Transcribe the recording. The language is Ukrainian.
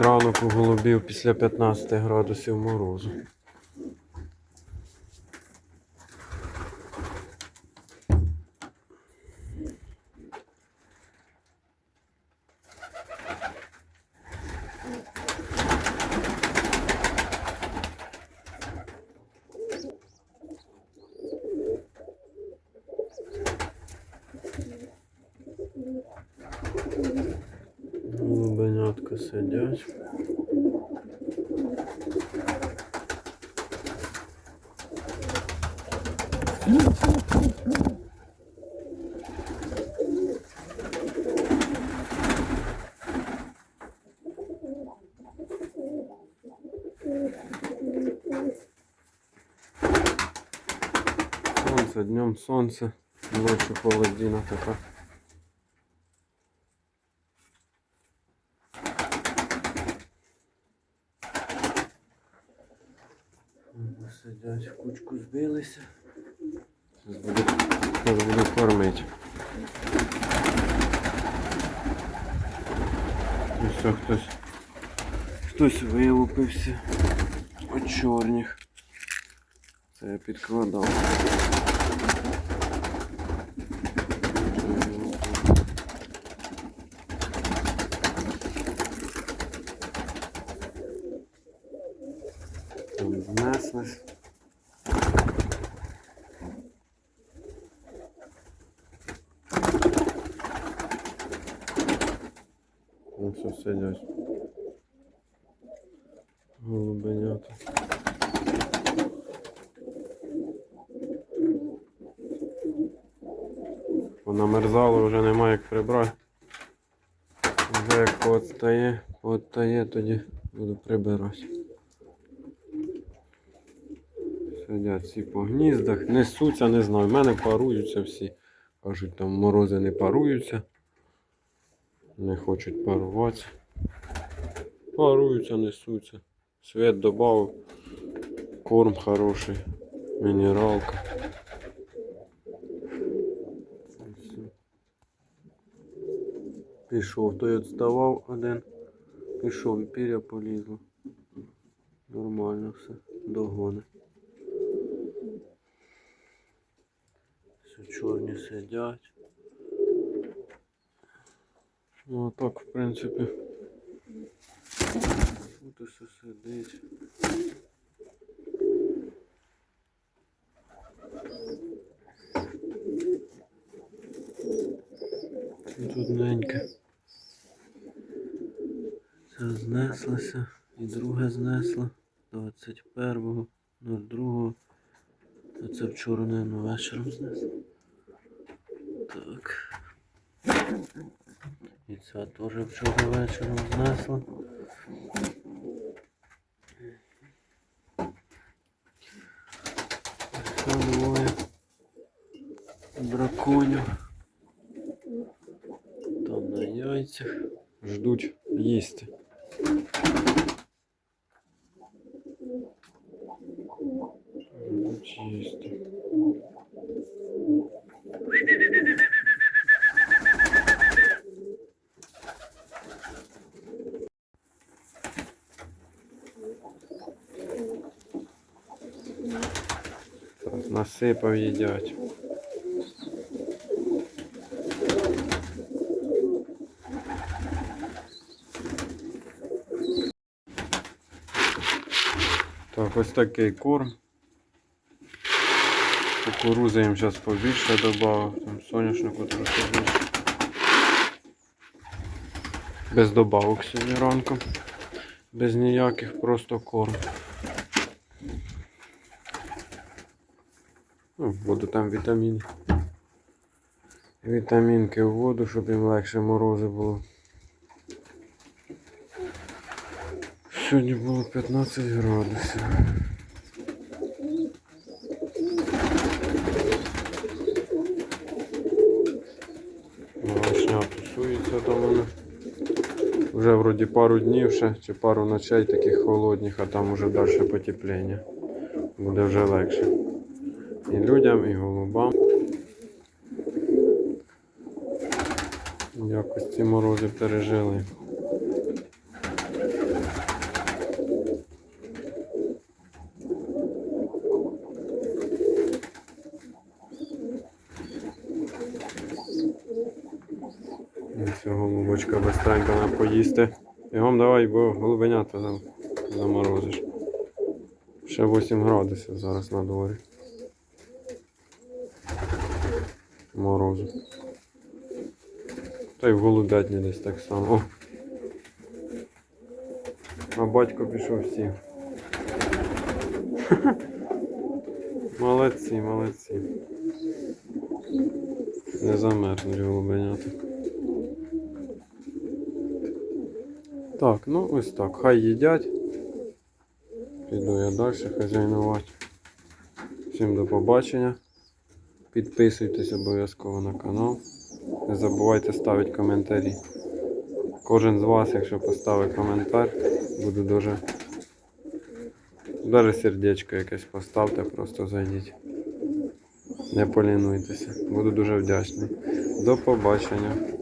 ранок у голубів після 15 градусів морозу. коротко сидять. Сонце, днем солнце ночі холодина такая. Сидять в кучку збилися. Зараз буду, зараз буду кормити. Все, хтось, хтось вилупився. От чорних. Це я підкладав. Там знеслись. Ну все сидять. Голубенята. Понамерзало, вже немає як прибрати. Вже як поотстає, поотстає, тоді буду прибирати. Сидять всі по гніздах, несуться, не знаю. В мене паруються всі. Кажуть, там морози не паруються. Не хочуть паруватися. Паруються, несуться. Світ додав. Корм хороший. Мінералка. Пішов, той відставав один. Пішов і піря полізло. Нормально все. Догони. Все чорні сидять. Ну а так, в принципі. Тут усе сидить. Тут неньке. Це знеслося. І друге знесло. 21-го, 02-го. А це вчора, наверное, вечором знесло. Так. І це теж вчора вечором знесло. Ще двоє драконів. Там на яйцях. Ждуть їсти. Ждуть їсти. Насипав їдять. Так, ось такий корм. Кукурузи їм зараз побільше додав, там соняшнику трохи більше. Без добавок сьогодні ранком. Без ніяких, просто корм. Ну, буду там вітаміни. Вітамінки в воду, щоб їм легше морози було. Сьогодні було 15 градусів. Малышня тусується там вони. Вже вроді пару днів ще, чи пару ночей таких холодних, а там уже далі потепління. Буде вже легше. І людям, і голубам. Якось ці морози пережили. Ну, цього голубочка безстренько нам поїсти. Його давай, бо голубенята заморозиш. Ще 8 градусів зараз на дворі. Морозу. Та й в голубятні десь так само. А батько пішов сів. Молодці, молодці. Не замерзнуть голубенята. Так, ну ось так. Хай їдять. Піду я далі хазяйнувати. Всім до побачення. Підписуйтесь обов'язково на канал. Не забувайте ставити коментарі. Кожен з вас, якщо поставить коментар, буду дуже. Даже сердечко якесь поставте, просто зайдіть. Не полінуйтеся. Буду дуже вдячний. До побачення.